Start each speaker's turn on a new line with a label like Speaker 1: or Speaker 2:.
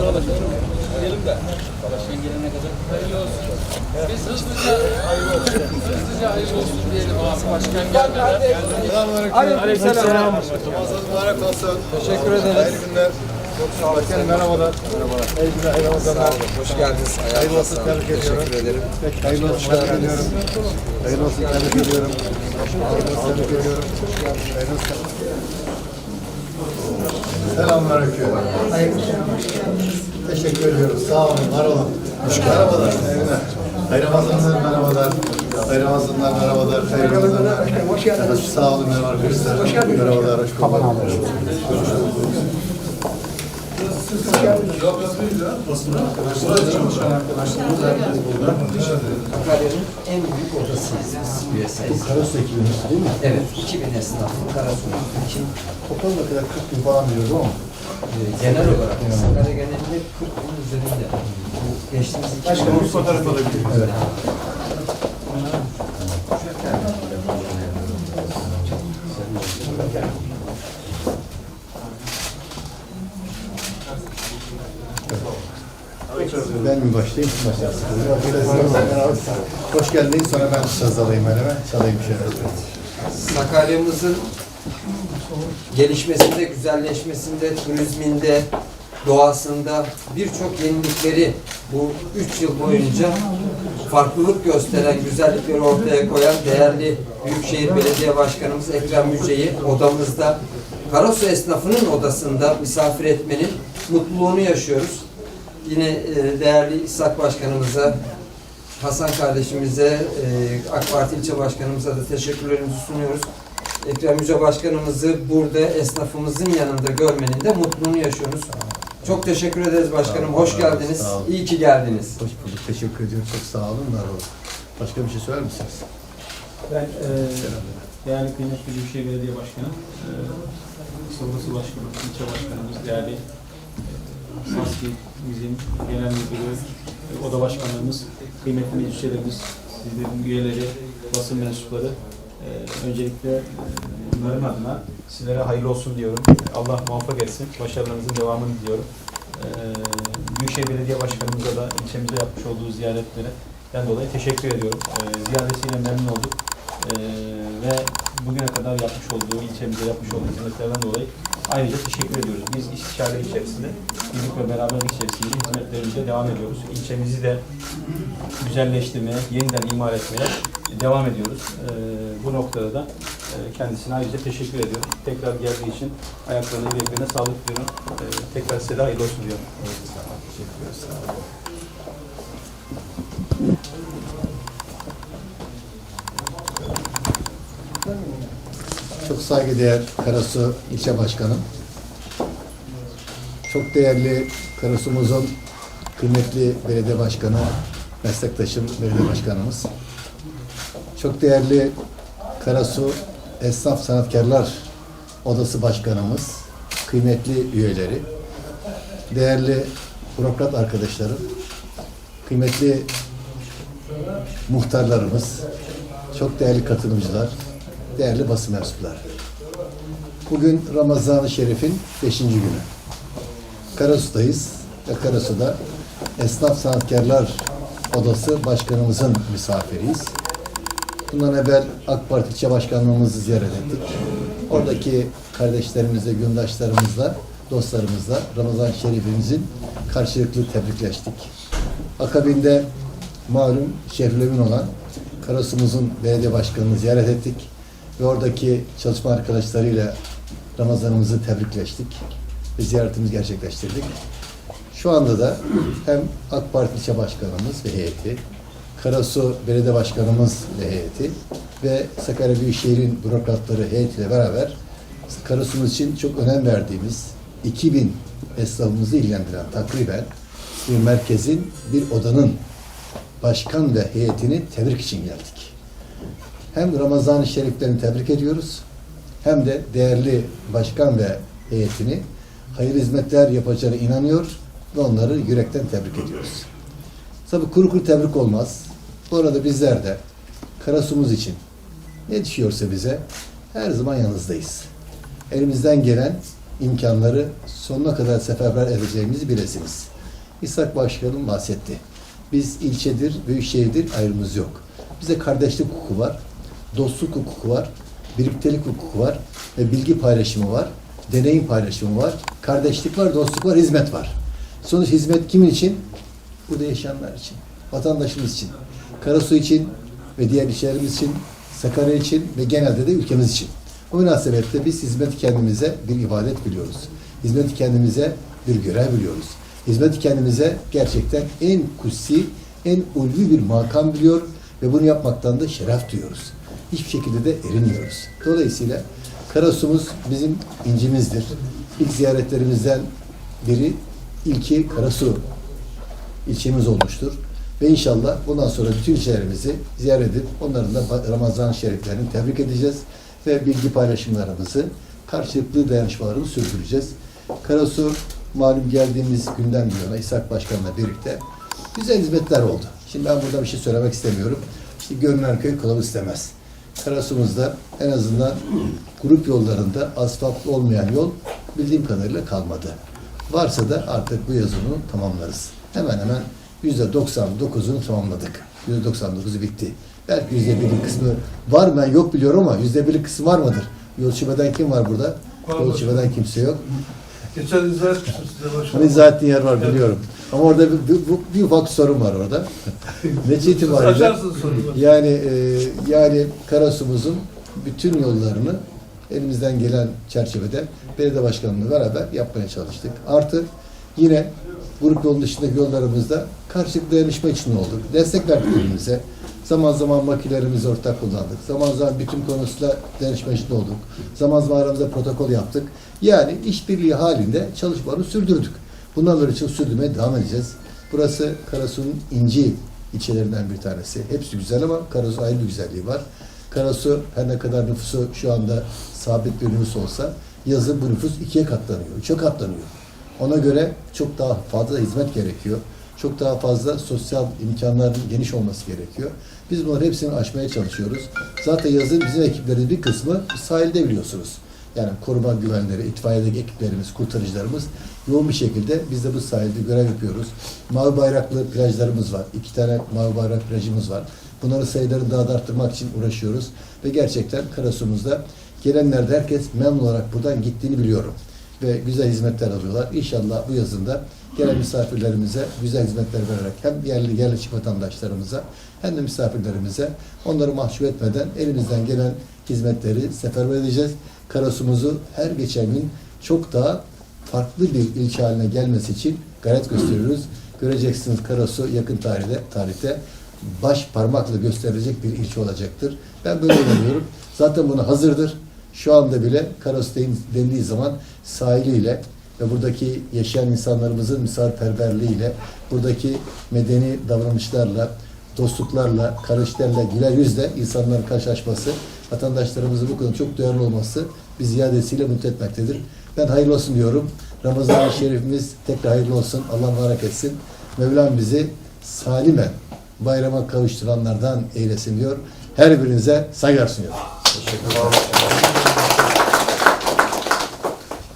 Speaker 1: Gidelim de. Başkan gelene kadar hayırlı olsun. Biz hızlıca hızlıca hayırlı olsun diyelim abi. Başkan gelmeden.
Speaker 2: Aleykümselam. Ramazan mübarek olsun. Teşekkür ederiz. Hayırlı günler. Çok sağ olun. Efendim, merhabalar. Merhabalar. Hayırlı günler, hayırlı Ramazanlar.
Speaker 3: Hoş geldiniz.
Speaker 2: Hayırlı olsun, tebrik ediyorum.
Speaker 3: Teşekkür ederim.
Speaker 2: Hayırlı olsun, tebrik ediyorum. Hayırlı olsun, tebrik ediyorum. Hayırlı olsun, tebrik ediyorum. Hayırlı olsun. Selamünaleyküm. Teşekkür ediyoruz. Sağ olun, var olun. Merhabalar. Hayırlı günler. Hayırlı Ramazanlar, merhabalar. Ramazanlar, merhabalar. Hayırlı Ramazanlar. Hoş geldiniz. Sağ olun, merhaba arkadaşlar. Hoş geldiniz. Merhabalar, hoş bulduk.
Speaker 4: Sakarya'nın en büyük odasıyız üyesiyiz.
Speaker 2: Karasu ekibimiz değil mi?
Speaker 4: Evet, 2000 esnafın Karasu'nun
Speaker 2: Toplam ne kadar 40 bin falan diyordu ama.
Speaker 4: e, genel olarak Sakarya genelinde 40 bin üzerinde. Bu geçtiğimiz iki Başkanım fotoğraf alabilir
Speaker 2: Evet. Ben mi başlayayım? Başlayalım. Hoş geldin. Sonra ben söz alayım elime. Çalayım şöyle.
Speaker 4: Sakarya'mızın gelişmesinde, güzelleşmesinde, turizminde, doğasında birçok yenilikleri bu üç yıl boyunca farklılık gösteren, güzellikleri ortaya koyan değerli Büyükşehir Belediye Başkanımız Ekrem Müjde'yi odamızda, Karasu esnafının odasında misafir etmenin mutluluğunu yaşıyoruz. Yine e, değerli İshak Başkanımıza, Hasan kardeşimize, e, AK Parti ilçe başkanımıza da teşekkürlerimizi sunuyoruz. Ekrem Yüce Başkanımızı burada esnafımızın yanında görmenin de mutluluğunu yaşıyoruz. Çok teşekkür ederiz başkanım. Hoş geldiniz. İyi ki geldiniz.
Speaker 2: Hoş bulduk. Teşekkür ediyorum. Çok sağ olun. Var olun. Başka bir şey söyler misiniz?
Speaker 5: Ben e, değerli kıymetli Büyükşehir Belediye Başkanı, e, Sorgusu Başkanı, ilçe başkanımız, değerli e, SASKİ bizim genel müdürü, e, oda başkanlarımız, kıymetli meclisçilerimiz, sizlerin üyeleri, basın mensupları, e, öncelikle e, bunların adına sizlere hayırlı olsun diyorum. Allah muvaffak etsin. Başarılarınızın devamını diliyorum. E, Büyükşehir Belediye Başkanımıza da ilçemize yapmış olduğu ziyaretlere ben dolayı teşekkür ediyorum. E, ziyaretiyle memnun olduk. E, ve bugüne kadar yapmış olduğu, ilçemize yapmış olduğu hizmetlerden dolayı ayrıca teşekkür ediyoruz. Biz istişare içerisinde, birlik ve beraberlik içerisinde hizmetlerimize devam ediyoruz. İlçemizi de güzelleştirmeye, yeniden imar etmeye devam ediyoruz. E, bu noktada da e, kendisine ayrıca teşekkür ediyorum. Tekrar geldiği için ayaklarına, yüreklerine sağlık diliyorum. E, tekrar size de hayırlı olsun diyorum.
Speaker 2: Teşekkürler. Sağ olun. Saygıdeğer Karasu ilçe başkanım. Çok değerli Karasu'muzun kıymetli belediye başkanı, meslektaşım belediye başkanımız. Çok değerli Karasu Esnaf Sanatkarlar Odası Başkanımız, kıymetli üyeleri, değerli bürokrat arkadaşlarım, kıymetli muhtarlarımız, çok değerli katılımcılar, değerli basın mensupları. Bugün Ramazan-ı Şerif'in beşinci günü. Karasu'dayız ve Karasu'da Esnaf Sanatkarlar Odası Başkanımızın misafiriyiz. Bundan evvel AK Parti ilçe başkanlığımızı ziyaret ettik. Oradaki kardeşlerimizle, gündaşlarımızla, dostlarımızla Ramazan Şerifimizin karşılıklı tebrikleştik. Akabinde malum şehirlemin olan Karasu'muzun belediye başkanını ziyaret ettik ve oradaki çalışma arkadaşlarıyla Ramazanımızı tebrikleştik ve ziyaretimizi gerçekleştirdik. Şu anda da hem AK Parti ilçe başkanımız ve heyeti, Karasu Belediye Başkanımız ve heyeti ve Sakarya Büyükşehir'in bürokratları heyetiyle beraber Karasu'muz için çok önem verdiğimiz 2000 esnafımızı ilgilendiren takriben bir merkezin, bir odanın başkan ve heyetini tebrik için geldik. Hem Ramazan-ı Şeriflerini tebrik ediyoruz, hem de değerli başkan ve heyetini hayırlı hizmetler yapacağına inanıyor ve onları yürekten tebrik ediyoruz. Tabi kuru kuru tebrik olmaz. Bu arada bizler de Karasumuz için ne düşüyorsa bize her zaman yanınızdayız. Elimizden gelen imkanları sonuna kadar seferber edeceğimizi bilesiniz. İshak Başkanım bahsetti. Biz ilçedir, büyükşehirdir ayrımız yok. Bize kardeşlik hukuku var, dostluk hukuku var, birliktelik hukuku var ve bilgi paylaşımı var, deneyim paylaşımı var, kardeşlik var, dostluk var, hizmet var. Sonuç hizmet kimin için? Burada yaşayanlar için, vatandaşımız için, Karasu için ve diğer ilçelerimiz için, Sakarya için ve genelde de ülkemiz için. O münasebetle biz hizmeti kendimize bir ibadet biliyoruz. Hizmeti kendimize bir görev biliyoruz. Hizmeti kendimize gerçekten en kutsi, en ulvi bir makam biliyor ve bunu yapmaktan da şeref duyuyoruz. Hiçbir şekilde de erinmiyoruz. Dolayısıyla Karasu'muz bizim incimizdir. İlk ziyaretlerimizden biri ilki Karasu ilçemiz olmuştur. Ve inşallah bundan sonra bütün ilçelerimizi ziyaret edip onların da Ramazan şeriflerini tebrik edeceğiz ve bilgi paylaşımlarımızı, karşılıklı dayanışmalarımızı sürdüreceğiz. Karasu malum geldiğimiz günden bu yana İshak Başkan'la birlikte güzel hizmetler oldu. Şimdi ben burada bir şey söylemek istemiyorum. İşte görünen köy kılavuz istemez. Karasu'muzda en azından grup yollarında asfaltlı olmayan yol bildiğim kadarıyla kalmadı. Varsa da artık bu yazını tamamlarız. Hemen hemen yüzde 99'unu tamamladık. Yüzde 99'u bitti. Belki yüzde birlik kısmı var mı ben yok biliyorum ama yüzde birlik kısmı var mıdır? Yol şubeden kim var burada? Yol şubeden kimse yok.
Speaker 3: Geçen izah etmiştim size
Speaker 2: Hani
Speaker 3: başkanım.
Speaker 2: izah ettiğin yer var biliyorum. Ama orada bir, bir, bir, ufak sorun var orada. Netice itibariyle yani e, yani Karasu'muzun bütün yollarını elimizden gelen çerçevede belediye başkanımla beraber yapmaya çalıştık. Artı yine grup yolun dışındaki yollarımızda karşılıklı dayanışma içinde olduk. Destek verdik birbirimize. Zaman zaman makinelerimizi ortak kullandık. Zaman zaman bütün konusunda dayanışma içinde olduk. Zaman zaman aramızda protokol yaptık. Yani işbirliği halinde çalışmaları sürdürdük. Böyle için sürdürmeye devam edeceğiz. Burası Karasu'nun inci ilçelerinden bir tanesi. Hepsi güzel ama Karasu ayrı bir güzelliği var. Karasu her ne kadar nüfusu şu anda sabit bir nüfus olsa yazın bu nüfus ikiye katlanıyor, üçe katlanıyor. Ona göre çok daha fazla hizmet gerekiyor. Çok daha fazla sosyal imkanların geniş olması gerekiyor. Biz bunları hepsini aşmaya çalışıyoruz. Zaten yazın bizim ekiplerin bir kısmı sahilde biliyorsunuz. Yani koruma güvenleri, itfaiyedeki ekiplerimiz, kurtarıcılarımız yoğun bir şekilde biz de bu sahilde görev yapıyoruz. Mavi bayraklı plajlarımız var. İki tane mavi bayrak plajımız var. Bunların sayılarını daha da arttırmak için uğraşıyoruz. Ve gerçekten Karasu'muzda gelenlerde herkes memnun olarak buradan gittiğini biliyorum. Ve güzel hizmetler alıyorlar. İnşallah bu yazında gelen misafirlerimize güzel hizmetler vererek hem yerli yerleşik vatandaşlarımıza hem de misafirlerimize onları mahcup etmeden elimizden gelen hizmetleri seferber edeceğiz. Karasu'muzu her geçen gün çok daha farklı bir ilçe haline gelmesi için gayret gösteriyoruz. Göreceksiniz Karasu yakın tarihte, tarihte baş parmakla gösterilecek bir ilçe olacaktır. Ben böyle inanıyorum. Zaten buna hazırdır. Şu anda bile Karasu den- dendiği zaman sahiliyle ve buradaki yaşayan insanlarımızın misafirperverliğiyle, buradaki medeni davranışlarla, dostluklarla, kardeşlerle, güler yüzle insanların karşılaşması, vatandaşlarımızın bu konuda çok duyarlı olması bir ziyadesiyle mutlu etmektedir. Ben hayırlı olsun diyorum. Ramazan-ı Şerifimiz tekrar hayırlı olsun. Allah mübarek etsin. Mevlam bizi salimen bayrama kavuşturanlardan eylesin diyor. Her birinize saygılar sunuyorum.
Speaker 4: Teşekkür ederim.